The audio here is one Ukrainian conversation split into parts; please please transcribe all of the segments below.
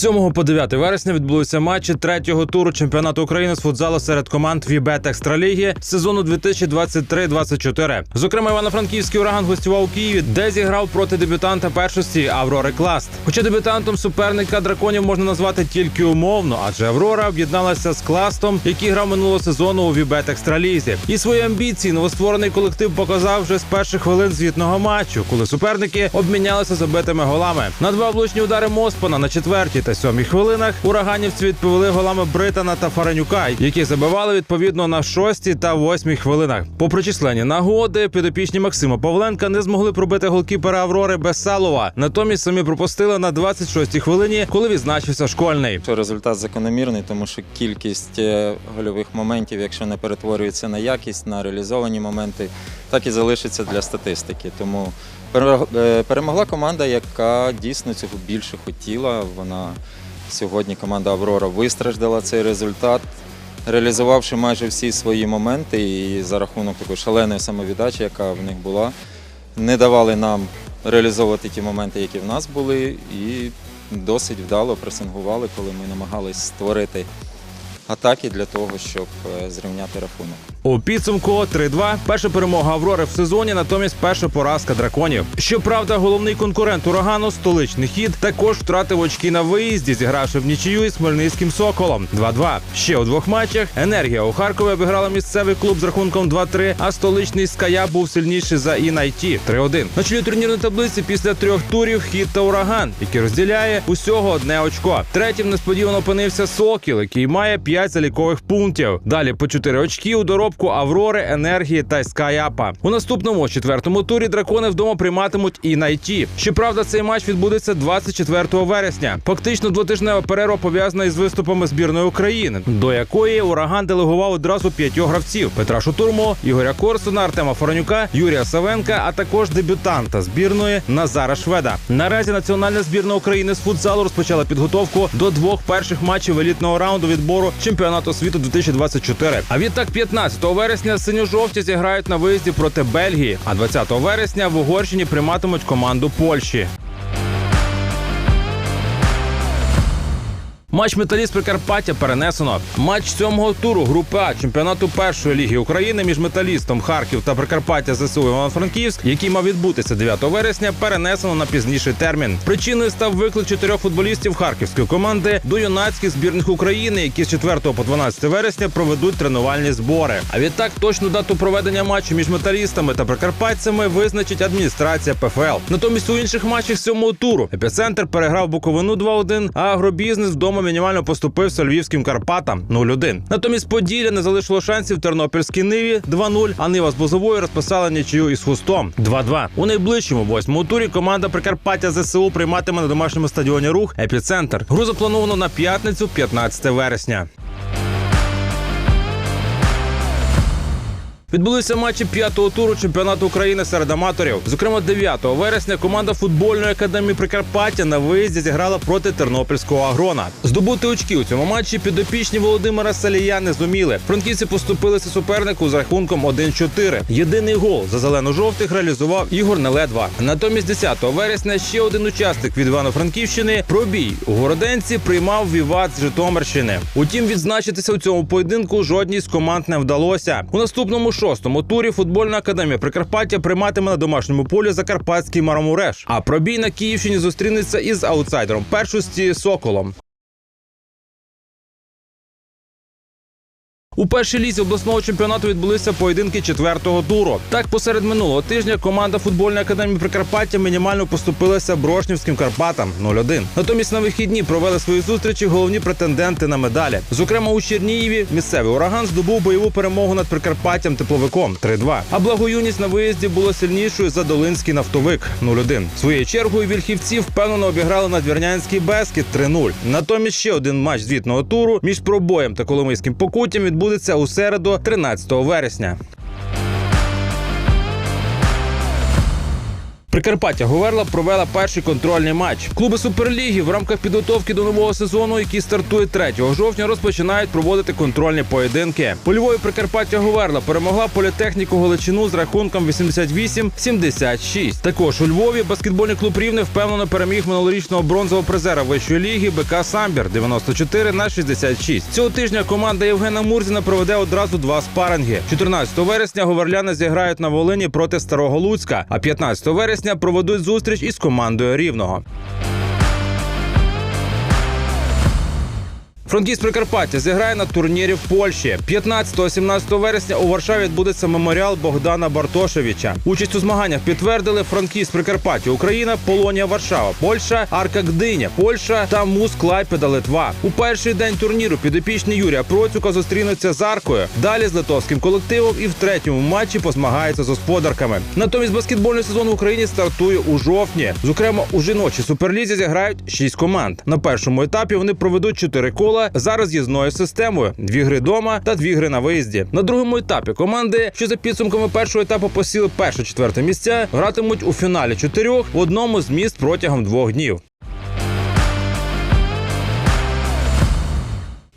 З 7 по 9 вересня відбулися матчі третього туру чемпіонату України з футзалу серед команд Вібет Екстраліги сезону 2023-24. Зокрема, Івано-Франківський ураган гостював у Києві, де зіграв проти дебютанта першості Аврори Класт. Хоча дебютантом суперника драконів можна назвати тільки умовно, адже Аврора об'єдналася з кластом, який грав минулого сезону у Вібет Екстралізі. І свої амбіції новостворений колектив показав вже з перших хвилин звітного матчу, коли суперники обмінялися забитими голами. На два влучні удари Моспана на четвертій та сьомій хвилинах ураганівці відповіли голами Британа та Фаренюка, які забивали відповідно на шостій та восьмій хвилинах. Попри численні нагоди, підопічні Максима Павленка не змогли пробити голкіпера Аврори Бесалова. Натомість самі пропустили на 26-й хвилині, коли відзначився школьний. Результат закономірний, тому що кількість е, гольових моментів, якщо не перетворюється на якість, на реалізовані моменти, так і залишиться для статистики. Тому перемогла команда, яка дійсно цього більше хотіла. Вона сьогодні команда Аврора вистраждала цей результат, реалізувавши майже всі свої моменти, і за рахунок такої шаленої самовіддачі, яка в них була, не давали нам реалізовувати ті моменти, які в нас були, і досить вдало пресингували, коли ми намагались створити атаки для того, щоб е, зрівняти рахунок. У підсумку 3-2. Перша перемога Аврори в сезоні, натомість перша поразка драконів. Щоправда, головний конкурент урагану, столичний хід, також втратив очки на виїзді, зігравши в нічию із хмельницьким соколом. 2-2. Ще у двох матчах енергія у Харкові обіграла місцевий клуб з рахунком 2-3, а столичний Ская був сильніший за Інайті 3-1. На чолі турнірної таблиці після трьох турів хід та ураган, який розділяє усього одне очко. Третім несподівано опинився Сокіл, який має 5 залікових пунктів. Далі по 4 очки у доробку Аврори, енергії та Скайапа. У наступному четвертому турі дракони вдома прийматимуть і найті. Щоправда, цей матч відбудеться 24 вересня. Фактично двотижнева перерва пов'язана із виступами збірної України, до якої ураган делегував одразу п'ятьох гравців: Петра Шутурмо, Ігоря Корсуна, Артема Форонюка, Юрія Савенка, а також дебютанта збірної Назара Шведа. Наразі національна збірна України з футзалу розпочала підготовку до двох перших матчів елітного раунду відбору чемпіонату світу 2024. А відтак 15 вересня синьо-жовті зіграють на виїзді проти Бельгії, а 20 вересня в Угорщині прийматимуть команду Польщі. Матч металіст Прикарпаття перенесено. Матч сьомого туру групи А чемпіонату першої ліги України між металістом Харків та Прикарпаття ЗСУ Івано-Франківськ, який мав відбутися 9 вересня, перенесено на пізніший термін. Причиною став виклик чотирьох футболістів харківської команди до юнацьких збірних України, які з 4 по 12 вересня проведуть тренувальні збори. А відтак точну дату проведення матчу між металістами та прикарпатцями визначить адміністрація ПФЛ. Натомість у інших матчах сьомого туру епіцентр переграв Буковину 2-1, а агробізнес вдома мінімально поступився львівським Карпатам 0-1. Натомість Поділля не залишило шансів Тернопільській Ниві 2-0, а Нива з Бузовою розписала нічию із хустом 2-2. У найближчому восьмому турі команда Прикарпаття ЗСУ прийматиме на домашньому стадіоні рух епіцентр. Гру заплановано на п'ятницю, 15 вересня. Відбулися матчі п'ятого туру чемпіонату України серед аматорів. Зокрема, 9 вересня команда футбольної академії Прикарпаття на виїзді зіграла проти тернопільського агрона. Здобути очки у цьому матчі підопічні Володимира Салія не зуміли. Франківці поступилися супернику з рахунком 1-4. Єдиний гол за зелено-жовтих реалізував Ігор Неледва. Натомість 10 вересня ще один учасник від Івано-Франківщини пробій у Городенці приймав Віват з Житомирщини. Утім, відзначитися у цьому поєдинку жодній з команд не вдалося. У наступному шостому турі футбольна академія Прикарпаття прийматиме на домашньому полі Закарпатський Марамуреш. А пробій на Київщині зустрінеться із аутсайдером першості Соколом. У першій лізі обласного чемпіонату відбулися поєдинки четвертого туру. Так, посеред минулого тижня команда футбольної академії Прикарпаття мінімально поступилася Брошнівським Карпатам 0-1. Натомість на вихідні провели свої зустрічі головні претенденти на медалі. Зокрема, у Чернієві місцевий ураган здобув бойову перемогу над Прикарпаттям тепловиком 3-2. А благоюність на виїзді було сильнішою за Долинський нафтовик 0-1. Своєю чергою вільхівці впевнено обіграли надвірнянський Бескіт 3-0. Натомість ще один матч звітного туру між пробоєм та Коломийським покуттям відбудеться у середу, 13 вересня. Прикарпаття Говерла провела перший контрольний матч. Клуби Суперліги в рамках підготовки до нового сезону, який стартує 3 жовтня, розпочинають проводити контрольні поєдинки. Львові Прикарпаття Говерла перемогла політехніку Галичину з рахунком 88-76. Також у Львові баскетбольний клуб Рівне впевнено переміг минулорічного бронзового призера вищої ліги БК Самбір 94 на 66. Цього тижня команда Євгена Мурзіна проведе одразу два спаринги. 14 вересня говерляни зіграють на Волині проти Старого Луцька, а 15 вересня проведуть зустріч із командою Рівного. Франківськ Прикарпаття зіграє на турнірі в Польщі. 15-17 вересня у Варшаві відбудеться меморіал Богдана Бартошевича. Участь у змаганнях підтвердили Франківськ Прикарпаття, Україна, Полонія, Варшава, Польща, Арка Гдиня, Польща та Мус Клайпеда Литва. У перший день турніру підопічні Юрія Процюка зустрінуться з Аркою. Далі з литовським колективом і в третьому матчі позмагаються з господарками. Натомість баскетбольний сезон в Україні стартує у жовтні. Зокрема, у жіночій суперлізі зіграють шість команд. На першому етапі вони проведуть чотири кола за роз'їзною системою: дві гри дома та дві гри на виїзді. На другому етапі команди, що за підсумками першого етапу посіли перше-четверте місця, гратимуть у фіналі чотирьох в одному з міст протягом двох днів.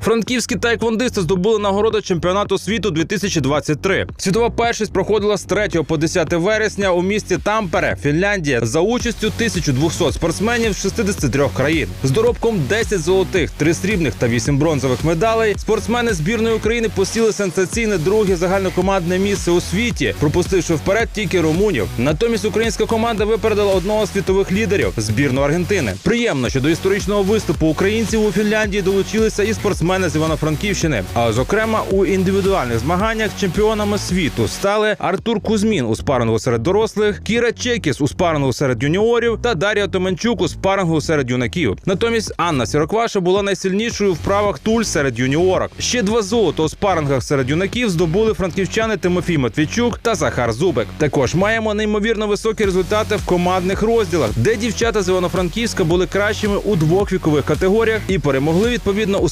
Франківські тайквондисти здобули нагороду чемпіонату світу 2023. Світова першість проходила з 3 по 10 вересня у місті Тампере, Фінляндія, за участю 1200 спортсменів з 63 країн. З доробком 10 золотих, 3 срібних та 8 бронзових медалей. Спортсмени збірної України посіли сенсаційне друге загальнокомандне місце у світі, пропустивши вперед тільки румунів. Натомість українська команда випередила одного з світових лідерів збірну Аргентини. Приємно, що до історичного виступу українців у Фінляндії долучилися і спортсмени з Івано-Франківщини. А зокрема у індивідуальних змаганнях чемпіонами світу стали Артур Кузьмін у спарингу серед дорослих, Кіра Чекіс у спарингу серед юніорів та Дар'я Томенчук у спарингу серед юнаків. Натомість Анна Сірокваша була найсильнішою в правах туль серед юніорок. Ще два золота у спарингах серед юнаків здобули франківчани Тимофій Матвійчук та Захар Зубик. Також маємо неймовірно високі результати в командних розділах, де дівчата з Івано-Франківська були кращими у двох вікових категоріях і перемогли відповідно у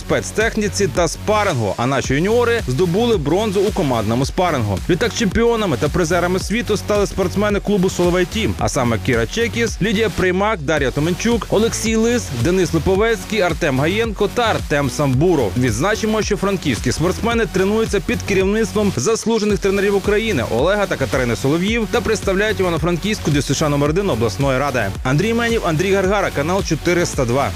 спецтехніці та спарингу. А наші юніори здобули бронзу у командному спарингу. Відтак чемпіонами та призерами світу стали спортсмени клубу Соловей Тім, а саме Кіра Чекіс, Лідія Приймак, Дар'я Томенчук, Олексій Лис, Денис Липовецький, Артем Гаєнко та Артем Самбуров. Відзначимо, що франківські спортсмени тренуються під керівництвом заслужених тренерів України Олега та Катерини Солов'їв та представляють Івано-Франківську ДЮСШ номер 1 обласної ради. Андрій Менів, Андрій Гаргара, канал 402.